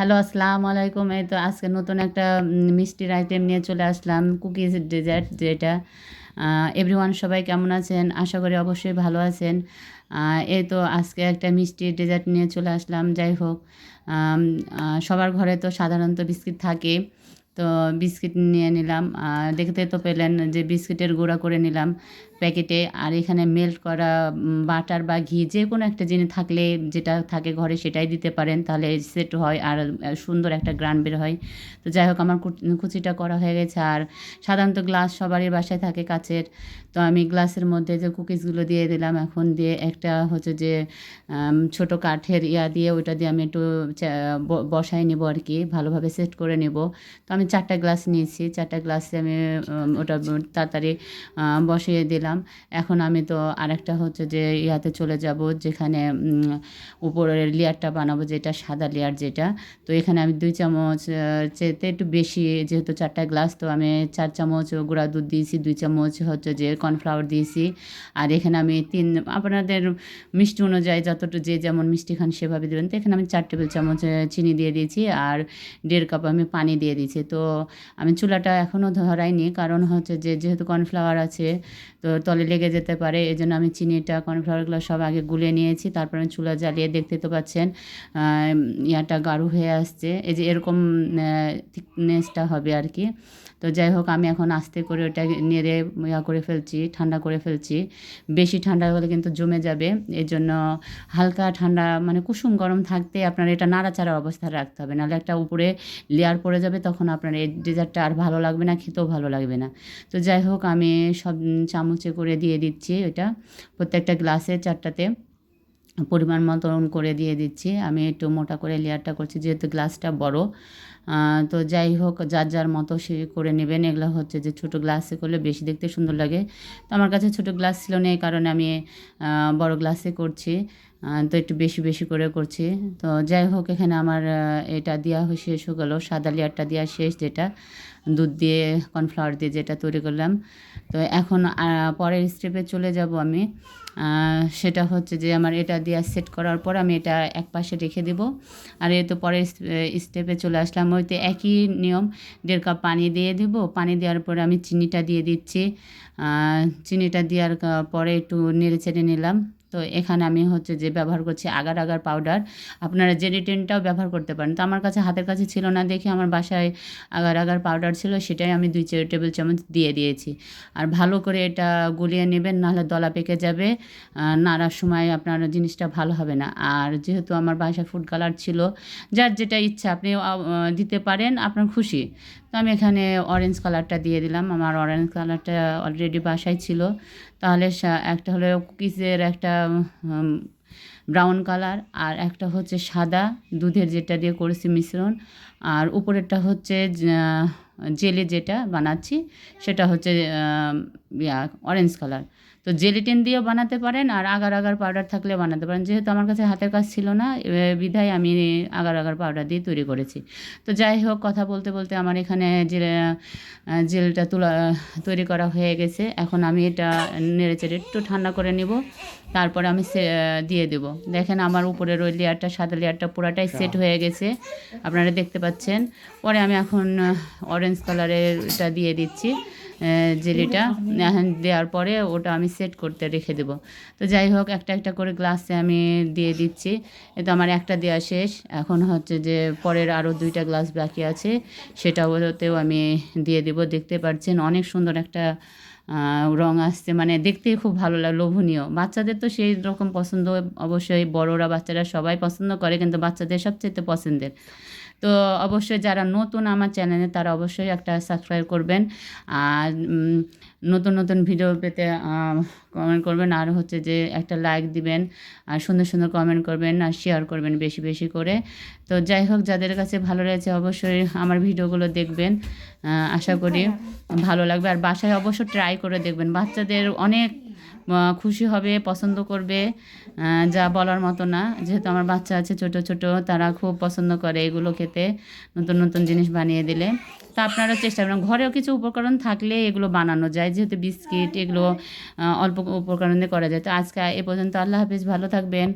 Hello, আসসালামু আলাইকুম। এই তো আজকে নতুন একটা মিষ্টির আইটেম নিয়ে চলে আসলাম কুকিজ ডেজার্ট যেটা। এভরিওয়ান সবাই কেমন আছেন? আশা করি অবশ্যই ভালো আছেন। এই তো আজকে একটা মিষ্টির ডেজার্ট নিয়ে চলে আসলাম, যাই হোক। সবার ঘরে তো সাধারণত বিস্কিট থাকে, তো বিস্কিট নিয়ে নিলাম। দেখতে তো পেলেন যে বিস্কিটের গুঁড়া করে নিলাম। প্যাকেটে আর এখানে মেল্ট করা বাটার বা ঘি যে কোনো একটা জিনিস থাকলে যেটা থাকে ঘরে সেটাই দিতে পারেন। তাহলে সেট হয় আর সুন্দর একটা গ্রান বের হয়। তো যাই হোক, আমার কুচ- কুচিটা করা হয়ে গেছে। আর সাধারণত গ্লাস সবারই বাসায় থাকে কাচের। তো আমি গ্লাসের মধ্যে যে কুকিজগুলো দিয়ে দিলাম, এখন দিয়ে একটা হচ্ছে যে ছোট কাঠের ইয়া দিয়ে ওইটা দিয়ে আমি একটু বসাই নেব আর কি। ভালোভাবে সেট করে নেব। তো আমি চারটা গ্লাস নিয়েছি। চারটা গ্লাসে আমি ওটা তাড়াতাড়ি বসিয়ে দিলাম। এখন আমি তো আরেকটা হচ্ছে যে ইয়াতে চলে যাব, যেখানে উপরের লেয়ারটা বানাবো, যেটা সাদা লেয়ার যেটা। তো এখানে আমি দুই চামচ চেতে একটু বেশি, যেহেতু চারটা গ্লাস, তো আমি চার চামচ গুঁড়া দুধ দিয়েছি, দুই চামচ হচ্ছে যে কর্নফ্লাওয়ার দিয়েছি। আর এখানে আমি তিন, আপনাদের মিষ্টি অনুযায়ী যতটুকু যে যেমন মিষ্টি খান সেভাবে দেবেন, তো এখানে আমি চার টেবিল চামচ চিনি দিয়ে দিয়েছি আর দেড় কাপ আমি পানি দিয়ে দিয়েছি। তো আমি চুলাটা এখনও ধরাইনি, কারণ হচ্ছে যে যেহেতু কর্নফ্লাওয়ার আছে, তো তলে লেগে যেতে পারে। এই জন্য আমি চিনিটা কর্নফ্লাওয়ারগুলো সব আগে গুলে নিয়েছি, তারপর আমি চুলা জ্বালিয়ে দেখতে তো পাচ্ছেন ইয়াটা গাঢ় হয়ে আসছে। এই যে এরকম থিকনেসটা হবে আর কি। তো যাই হোক, আমি এখন আস্তে করে ওটা নেড়ে ইয়া করে ফেলছি, ঠান্ডা করে ফেলছি। বেশি ঠান্ডা হলে কিন্তু জমে যাবে। এই জন্য হালকা ঠান্ডা মানে কুসুম গরম থাকতে আপনার এটা নাড়াচাড়া অবস্থায় রাখতে হবে। নাহলে একটা উপরে লেয়ার পড়ে যাবে, তখন আপনার এই ডেজার্টটা আর ভালো লাগবে না, খেতেও ভালো লাগবে না। তো যাই হোক, আমি সব চামচে করে দিয়ে দিচ্ছি এটা। প্রত্যেকটা গ্লাসে চারটাতে পরিমাণ মতন করে দিয়ে দিচ্ছি। আমি একটু মোটা করে লেয়ারটা করছি, যেহেতু গ্লাসটা বড়। তো যাই হোক, যার যার মতো সে করে নেবেন। এগুলো হচ্ছে যে ছোটো গ্লাসে করলে বেশি দেখতে সুন্দর লাগে। তো আমার কাছে ছোটো গ্লাস ছিল না, এই কারণে আমি বড় গ্লাসে করছি। তো একটু বেশি বেশি করে করছি। তো যাই হোক, এখানে আমার এটা দেওয়া হয়ে শেষ হয়ে গেলো। সাদা লেয়ারটা দেওয়া শেষ, যেটা দুধ দিয়ে, কর্নফ্লাওয়ার দিয়ে যেটা তৈরি করলাম। তো এখন পরের স্টেপে চলে যাব আমি। সেটা হচ্ছে যে আমার এটা দেওয়া সেট করার পর আমি এটা এক পাশে রেখে দেব। আর এ তো পরের স্টেপে চলে আসলাম। ওইতে একই নিয়ম, দেড় কাপ পানি দিয়ে দেব। পানি দেওয়ার পরে আমি চিনিটা দিয়ে দিচ্ছি। চিনিটা দেওয়ার পরে একটু নেড়ে চেড়ে নিলাম। তো এখানে আমি হচ্ছে যে ব্যবহার করছি আগার আগার পাউডার আপনারা জেলিটিনটাও ব্যবহার করতে পারেন। তো আমার কাছে হাতের কাছে ছিল না দেখে আমার বাসায় আগার আগার পাউডার ছিল, সেটাই আমি দুই চার টেবিল চামচ দিয়ে দিয়েছি। আর ভালো করে এটা গুলিয়ে নেবেন, নাহলে দলা পেকে যাবে। নাড়ার সময় আপনার জিনিসটা ভালো হবে না। আর যেহেতু আমার বাসায় ফুড কালার ছিল, যার যেটা ইচ্ছা আপনি দিতে পারেন, আপনার খুশি। তো আমি এখানে অরেঞ্জ কালারটা দিয়ে দিলাম। আমার অরেঞ্জ কালারটা অলরেডি বাসায় ছিল। তাহলে একটা হলো কুকিজের একটা ব্রাউন কালার আর একটা হচ্ছে সাদা, দুধের যেটা দিয়ে করেছি মিশ্রণ। আর উপরেরটা হচ্ছে জেলে যেটা বানাচ্ছি, সেটা হচ্ছে অরেঞ্জ কালার তো জেলিটিন দিয়েও বানাতে পারেন আর আগার আগার পাউডার থাকলে বানাতে পারেন। যেহেতু আমার কাছে হাতের কাজ ছিল না বিধায় আমি আগার আগার পাউডার দিয়ে তৈরি করেছি। তো যাই হোক কথা বলতে বলতে আমার এখানে যে আহ, জেলটা তোলা তৈরি করা হয়ে গেছে। এখন আমি এটা নেড়ে চেড়ে একটু ঠান্ডা করে নিব। তারপরে আমি সে দিয়ে দেব। দেখেন আমার উপরের ওই লেয়ারটা সাদা লেয়ারটা পুরাটাই সেট হয়ে গেছে। আপনারা দেখতে পাচ্ছেন। পরে আমি এখন অরেঞ্জ কালারের এটা দিয়ে দিচ্ছি। জেলিটা দেওয়ার পরে ওটা আমি সেট করতে রেখে দেব। তো যাই হোক, একটা একটা করে গ্লাসে আমি দিয়ে দিচ্ছি। এ তো আমার একটা দেওয়া শেষ। এখন হচ্ছে যে পরের আরও দুইটা গ্লাস বাকি আছে সেটাতেও আমি দিয়ে দেব। দেখতে পাচ্ছেন, অনেক সুন্দর একটা রং আসছে। মানে দেখতে খুব ভালো লাগে লোভনীয়। বাচ্চাদের তো সেই রকম পছন্দ, অবশ্যই বড়রা, বাচ্চারা সবাই পছন্দ করে, কিন্তু বাচ্চাদের সবচেয়ে পছন্দের। তো অবশ্যই যারা নতুন আমার চ্যানেলে তারা অবশ্যই একটা সাবস্ক্রাইব করবেন। আর নতুন নতুন ভিডিও পেতে কমেন্ট করবেন। আর হচ্ছে যে একটা লাইক দিবেন আর সুন্দর সুন্দর কমেন্ট করবেন আর শেয়ার করবেন বেশি বেশি করে। তো যাই হোক যাদের কাছে ভালো রয়েছে অবশ্যই আমার ভিডিওগুলো দেখবেন আশা করি ভালো লাগবে। আর বাসায় অবশ্য ট্রাই করে দেখবেন। বাচ্চাদের অনেক খুশি হবে, পছন্দ করবে যা বলার মতো না। যেহেতু আমার বাচ্চা আছে, ছোট ছোট, তারা খুব পছন্দ করে এগুলো খেতে, নতুন নতুন জিনিস বানিয়ে দিলে। তা আপনারা চেষ্টা করুন ঘরেও কিছু উপকরণ থাকলে এগুলো বানানো যায়। যেহেতু বিস্কিট এগুলো অল্প উপকরণে করা যায়। তো আজকে এ পর্যন্ত আল্লাহ হাফিজ। ভালো থাকবেন।